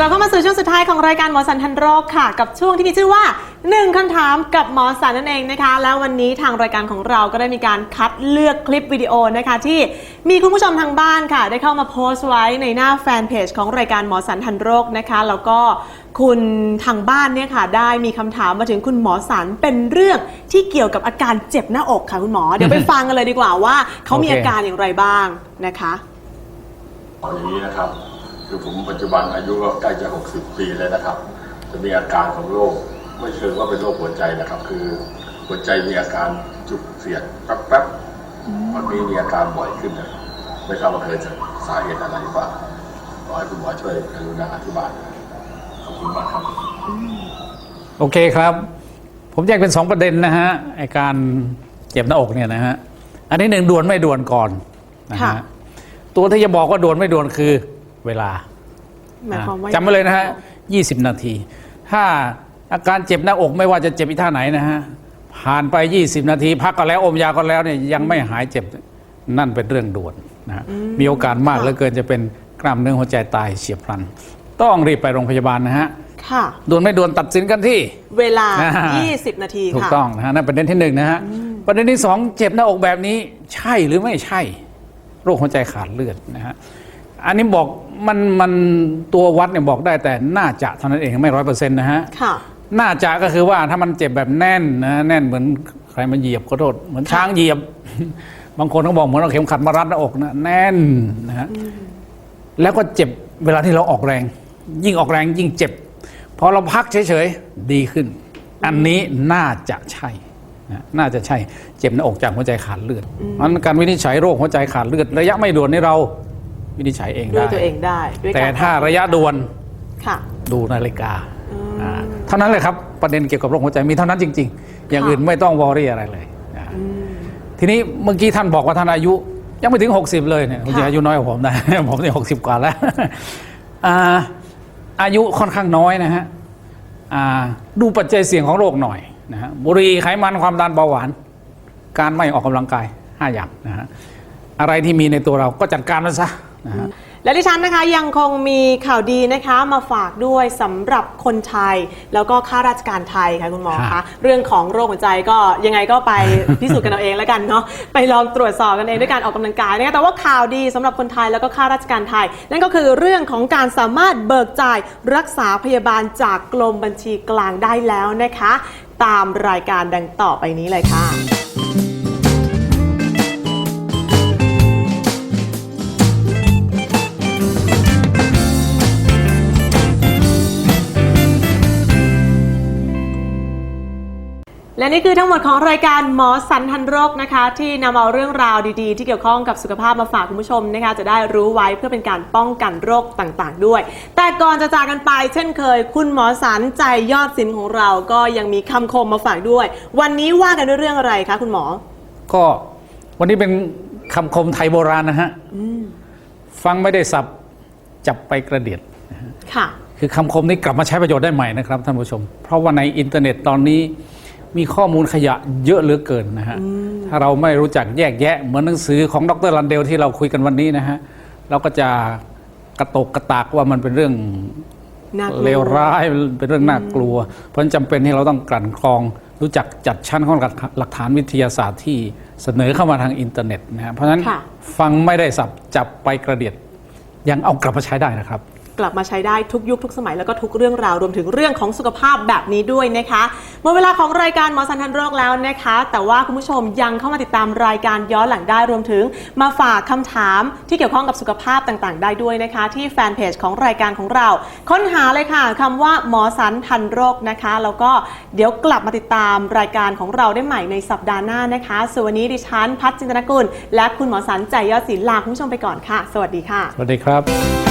เราเข้ามาสู่ช่วงสุดท้ายของรายการหมอสันทันโรคค่ะ กับช่วงที่มีชื่อว่า 1คำถามกับหมอสันนั่นเองนะคะ แล้ววันนี้ทางรายการของเราก็ได้มีการคัดเลือกคลิปวิดีโอนะคะ ที่มีคุณผู้ชมทางบ้านค่ะ ได้เข้ามาโพสต์ไว้ในหน้าแฟนเพจของรายการหมอสันทันโรคนะคะ แล้วก็คุณทางบ้านเนี่ยค่ะ ได้มีคำถามมาถึงคุณหมอสันเป็นเรื่องที่เกี่ยวกับอาการเจ็บหน้าอกค่ะคุณหมอเดี๋ยวไปฟังกันเลยดีกว่าว่าเขามีโอเคอาการอย่างไรบ้างนะคะเอาอย่างนี้นะครับ คือผมปัจจุบันอายุก็ใกล้จะ 60 ปีแล้วนะครับ จะมีอาการของโรคไม่เชิงว่าเป็นโรคหัวใจนะครับ คือหัวใจมีอาการจุกเสียดแป๊บๆมันมีมีอาการบ่อยขึ้นนะไม่ทราบว่าเกิดจากสาเหตุอะไรบ้างขอให้คุณหมอช่วยกรุณาอธิบายขอบคุณมากครับโอเคครับ ผมแยกเป็นสองประเด็นนะฮะไอการเจ็บหน้าอกเนี่ยนะฮะอันนี้หนึ่งด่วนไม่ด่วนก่อนนะค่ะ ฮะตัวที่จะบอกว่าด่วนไม่ด่วนคือ เวลาหมายความว่าจำไว้เลยนะฮะ20นาที ถ้าอาการเจ็บหน้าอกไม่ว่าจะเจ็บอีท่าไหนนะฮะผ่านไป 20 นาที พักก็แล้วอมยาก็แล้วเนี่ยยังไม่หายเจ็บนั่นเป็นเรื่องด่วนนะฮะมีโอกาสมากเหลือเกินจะเป็นกล้ามเนื้อหัวใจตายเฉียบพลัน ต้องรีบไปโรงพยาบาลนะฮะค่ะด่วนไม่ด่วนตัดสินกันที่ เวลาอ่า20 นาทีถูกค่ะต้องนะฮะนั่นประเด็นที่หนึ่งนะฮะประเด็นที่สองเจ็บหน้าอกแบบนี้ ใช่หรือไม่ใช่ โรคหัวใจขาดเลือดนะฮะ อันนี้บอกมันมันตัววัดเนี่ยบอกได้แต่น่าจะเท่านั้นเองไม่ร้อยเปอร์เซ็นต์นะฮะค่ะ น่าจะก็คือว่าถ้ามันเจ็บแบบแน่นนะแน่นเหมือนใครมาเหยียบขอโทษเหมือนช้างเหยียบ บางคนเขาบอกเหมือนเราเข็มขัดมารัดหน้าอกนะแน่นนะฮะแล้วก็เจ็บเวลาที่เราออกแรง ยิ่งออกแรงยิ่งเจ็บพอเราพักเฉยๆดีขึ้น อันนี้น่าจะใช่นะน่าจะใช่เจ็บหน้าอกจากหัวใจขาดเลือดเพราะฉะนั้นการวินิจฉัยโรคหัวใจขาดเลือดระยะไม่ด่วนนี่เรา วินิจฉัยเองด้วยได้ตัวเองได้ด้วยแต่การถ้าระยะด่วนค่ะ ดูนาฬิกาอ่าเท่านั้นเลยครับประเด็นเกี่ยวกับโรคหัวใจมีเท่านั้นจริง ๆ อย่างอื่นไม่ต้องวอรี่อะไรเลยอ่าทีนี้เมื่อกี้ท่านบอกว่าท่านอายุ ยังไม่ถึง 60 เลยเนี่ยจริงๆอายุน้อยกว่าผมนะ ผมเนี่ยหกสิบกว่าแล้ว อ่าอายุค่อนข้างน้อยนะฮะอ่าดูปัจจัยเสี่ยงของโรคหน่อยนะฮะบุหรี่ไขมันความดันเบาหวาน การไม่ออกกำลังกาย 5 อย่างนะฮะอะไรที่มีในตัวเราก็จัดการมันซะ นะฮะ และดิฉันนะคะยังคงมีข่าวดีนะคะมาฝากด้วยสำหรับคนไทย แล้วก็ข้าราชการไทยค่ะคุณหมอครัคะบเรื่องของโรคหัวใจก็ยังไงก็ไปพิสูจน์กันเอาเองแล้วกันเนาะไปลองตรวจสอบกันเองด้วยการออกกำลังกายนะคะแต่ว่าข่าวดีสำหรับคนไทยแล้วก็ข้าราชการไทย นั่นก็คือเรื่องของการสามารถเบิกจ่ายรักษาพยาบาลจากกรมบัญชีกลางได้แล้วนะคะ ตามรายการดังต่อไปนี้เลยค่ะ และนี่คือทั้งหมดของรายการหมอสันทันโรคนะคะ ที่นำเอาเรื่องราวดีๆ ที่เกี่ยวข้องกับสุขภาพมาฝากคุณผู้ชมนะคะ จะได้รู้ไว้เพื่อเป็นการป้องกันโรคต่างๆ ด้วย แต่ก่อนจะจากกันไปเช่นเคย คุณหมอสันใจยอดสินของเราก็ยังมีคำคมมาฝากด้วย วันนี้ว่ากันด้วยเรื่องอะไรคะคุณหมอ ก็วันนี้เป็นคำคมไทยโบราณนะฮะฟังไม่ได้สับจับไปกระเดียดค่ะ คือคำคมนี้กลับมาใช้ประโยชน์ได้ใหม่นะครับท่านผู้ชม เพราะว่าในอินเทอร์เน็ตตอนนี้ มีข้อมูลขยะเยอะเหลือเกินนะฮะถ้าเราไม่รู้จักแยกแยะ เหมือนหนังสือของดรลันเดลที่เราคุยกันวันนี้นะฮะเราก็จะกระตกกระตากว่ามันเป็นเรื่องน่ากลัวเลวร้ายเป็นเรื่องน่ากลัว เพราะฉะนั้นจำเป็นที่เราต้องกลั่นกรอง รู้จักจัดชั้นของหลักหลักฐานวิทยาศาสตร์ที่เสนอเข้ามาทางอินเทอร์เน็ตนะฮะเพราะฉะนั้นค่ะฟังไม่ได้สับจับไปกระเดียดยังเอากลับมาใช้ได้นะครับ กลับมาใช้ได้ทุกยุคทุกสมัยแล้วก็ทุกเรื่องราวรวมถึงเรื่องของสุขภาพแบบนี้ด้วยนะคะหมดเวลาของรายการหมอสันทันโรคแล้วนะคะ แต่ว่าคุณผู้ชมยังเข้ามาติดตามรายการย้อนหลังได้รวมถึง มาฝากคำถามที่เกี่ยวข้องกับสุขภาพต่างๆ ได้ด้วยนะคะ ที่แฟนเพจของรายการของเรา ค้นหาเลยค่ะคำว่าหมอสันทันโรคนะคะ แล้วก็เดี๋ยวกลับมาติดตามรายการของเราได้ใหม่ในสัปดาห์หน้านะคะส่วนวันนี้ดิฉันพัฒจินตนกุลและคุณหมอสันใจยอดศิลป์ลาคุณผู้ชมไปก่อนค่ะ สวัสดีค่ะ สวัสดีครับ